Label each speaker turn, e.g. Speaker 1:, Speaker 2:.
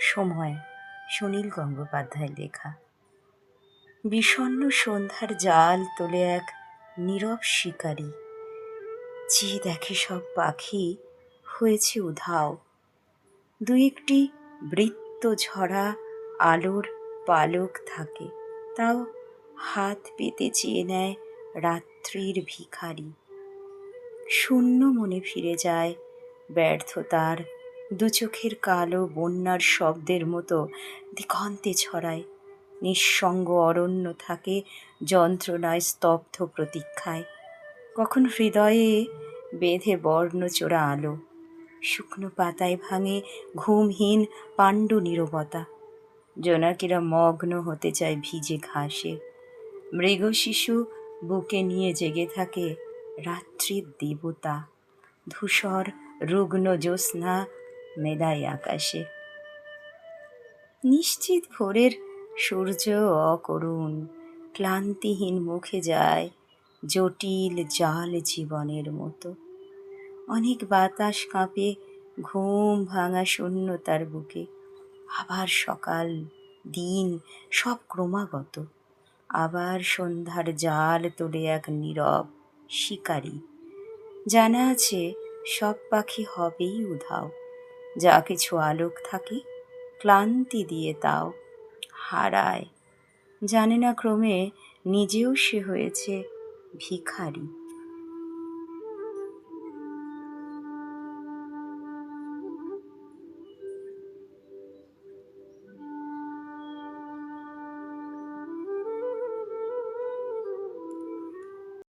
Speaker 1: সময়, সুনীল গঙ্গোপাধ্যায় লেখা। বিষণ্ণ সন্ধ্যার জাল তোলে এক নীরব শিকারী। যে দেখে সব পাখি হয়েছে উধাও। দু একটি বৃত্ত ঝরা আলোর পালক থাকে, তাও হাত পেতে চেয়ে নেয় রাত্রির ভিখারি। শূন্য মনে ফিরে যায় ব্যর্থতার দু চোখের কালো বন্যার শব্দের মতো দিগন্তে ছড়ায়। নিঃসঙ্গ অরণ্য থাকে যন্ত্রণায় স্তব্ধ প্রতীক্ষায়। কখন হৃদয়ে বেঁধে বর্ণচোরা আলো। শুকনো পাতায় ভাঙে ঘুমহীন পাণ্ডু নীরবতা। জোনাকিরা মগ্ন হতে চায় ভিজে ঘাসে। মৃগ শিশু বুকে নিয়ে জেগে থাকে রাত্রির দেবতা। ধূসর, রুগ্ন জ্যোৎস্না মেদাই আকাশে। নিশ্চিত ভোরের সূর্য অকরুণ, ক্লান্তিহীন মুখে যায় জটিল জাল জীবনের মতো। অনেক বাতাস কাঁপে, ঘুম ভাঙা শূন্যতার বুকে। আবার সকাল, দিন সব ক্রমাগত। আবার সন্ধ্যার জাল তোলে এক নীরব শিকারী। জানা আছে সব পাখি হবেই উধাও। যা কিছু আলোক থাকে, ক্লান্তি দিয়ে তাও হারায়। জানে না ক্রমে নিজেও সে হয়েছে ভিখারি।